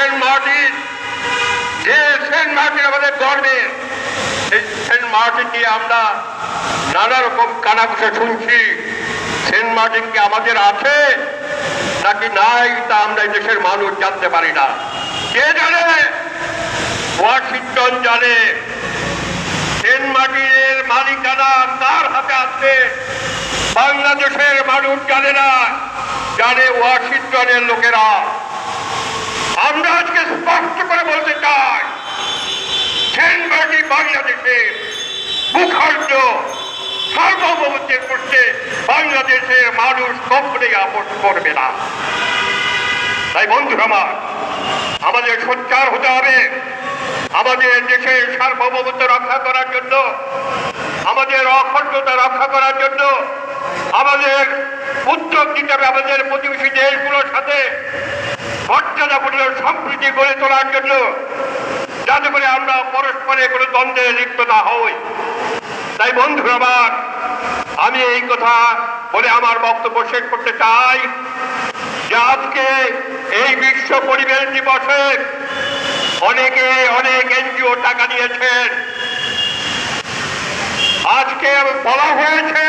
Saint Martin. যে Saint Martin আমাদের গর্বের সেই সেন্ট মার্টিনকে আমরা নানা রকম কানাঘুষা শুনছি। সেন্ট মার্টিন কি আমাদের আছে? নাকি নাই তা আমরা দেশের মানুষ জানতে পারি না। কে জানে? ওয়াশিংটন জানে। সেন্ট মার্টিনের মালিকানা তার হাতে আছে? বাংলাদেশের মানুষ জানে না। জানে ওয়াশিংটনের লোকেরা। আমরা আজকে স্পষ্ট করে বলতে চাই সেন্ট বাংলাদেশের মুখার্জ সার্বভৌমত্বের করতে বাংলাদেশের মানুষ কখনোই আপোষ করবে না। তাই বন্ধু আমার, আমাদের সোচ্চার হতে হবে, আমাদের দেশের সার্বভৌমত্ব রক্ষা করার জন্য, আমাদের অখণ্ডতা রক্ষা করার জন্য, আমাদের উদ্যোগ দিতে হবে, আমাদের প্রতিবেশী দেশগুলোর সাথে মর্যাদাপূর্ণ সম্প্রীতি গড়ে তোলার জন্য যাতে করে আমরা পরস্পরে কোনো দ্বন্দ্বে লিপ্ত না হই। তাই বন্ধু আমার, আমি এই কথা বলে আমার বক্তব্য শেষ করতে চাই যে আজকে এই বিশ্ব পরিবেশ দিবসে অনেকে অনেক এনজিও টাকা দিয়েছেন। আজকে বলা হয়েছে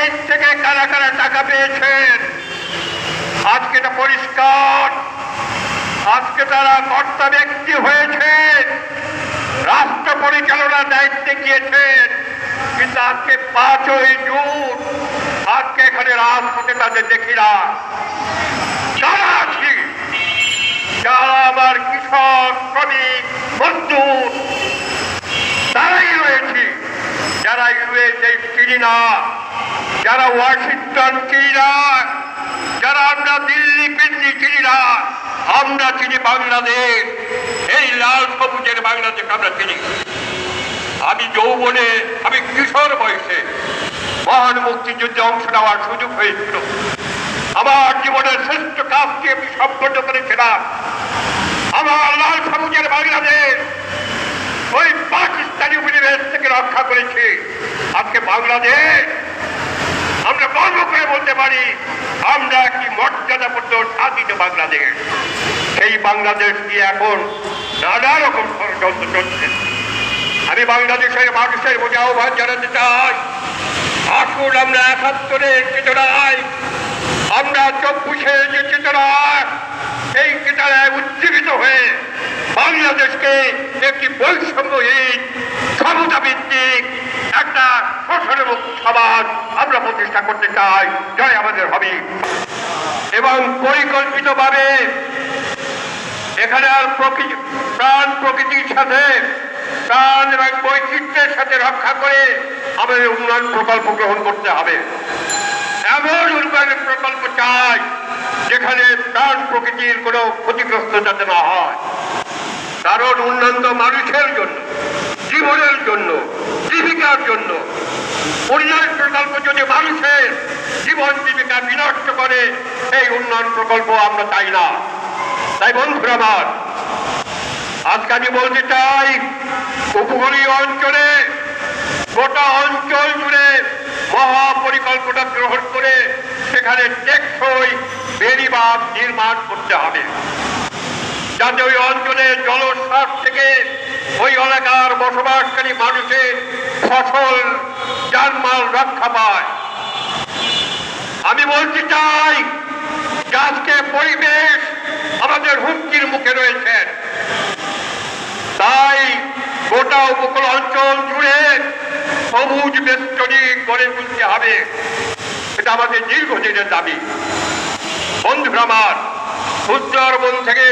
এইড থেকে কারা কারা টাকা পেয়েছেন? আজকে এটা পরিষ্কার। আজকে তারা কর্তা ব্যক্তি হয়েছে রাষ্ট্র পরিচালনার দায়িত্বে গিয়েছেন, কিন্তু আজকে পাঁচই জুন, আজকে এখানে রাজপথে তাদের দেখি না যারা আছি, যারা আমার কৃষক, শ্রমিক মজদুর তারাই রয়েছে। যারা ইউএসএ চিনি না যারা ওয়াশিংটন চিনি না যারা আমরা দিল্লি পিল্লি চিনি না আমরা চিনি বাংলাদেশ। এই লাল সবুজের বাংলাদেশ আমরা চিনি। আমি যৌবনে, আমি কিশোর বয়সে মহান মুক্তিযুদ্ধে অংশ নেওয়ার সুযোগ হয়েছিল। আমার জীবনের শ্রেষ্ঠ কাজটি আমি সম্পন্ন করেছিলাম। আমার লাল সবুজের বাংলাদেশ। ওই পাকিস্তানি পরিবেশ থেকে রক্ষা করেছে। আজকে বাংলাদেশ আমরা গর্ব করে বলতে পারি আমরা কি মর্যাদাপূর্ণ স্বাধীন বাংলাদেশ। সেই বাংলাদেশ নিয়ে এখন নানা রকম ষড়যন্ত্র চলছে। আমি বাংলাদেশের মানুষের প্রতি আহ্বান জানাতে চাই, আসুন আমরা একাত্তরের চেতনায় আমরা চব্বিশের যে চেতনা এই চেতনায় উজ্জীবিত হয়ে বাংলাদেশকে প্রতিষ্ঠা করতে চাই। জয় আমাদের হবে। এবং পরিকল্পিতভাবে এখানে আর প্রাণ প্রকৃতির সাথে, প্রাণ এবং বৈচিত্র্যের সাথে রক্ষা করে আমাদের উন্নয়ন প্রকল্প গ্রহণ করতে হবে। এমন উন্নয়নের প্রকল্প চাই, যেখানে প্রাণ প্রকৃতির কোনো ক্ষতিগ্রস্ত যাতে না হয়। কারণ উন্নয়ন মানুষের জন্য, জীবনের জন্য, জীবিকার জন্য উন্নয়ন প্রকল্প যদি মানুষের জীবন জীবিকা বিনষ্ট করে, এই উন্নয়ন প্রকল্প আমরা চাই না। তাই বন্ধুরা আমার, আজকে আমি বলতে চাই, উপকূলীয় অঞ্চলে, গোটা অঞ্চল জুড়ে মহাপরিকল্পনা গ্রহণ করে সেখানে টেকসই বেড়িবাঁধ নির্মাণ করতে হবে। যাতে ওই অঞ্চলের জলস্রাব থেকে ওই এলাকার বসবাসকারী মানুষের ফসল জানমাল রক্ষা পায়। আমি বলতে চাই আজকে পরিবেশ আমাদের হুমকির মুখে রয়েছেন তাই গোটা উপকূল অঞ্চল জুড়ে সবুজ বেষ্টনী গড়ে তুলতে হবে। এটা আমাদের দীর্ঘদিনের দাবি। বন্ধুরা আমার, সুন্দরবন থেকে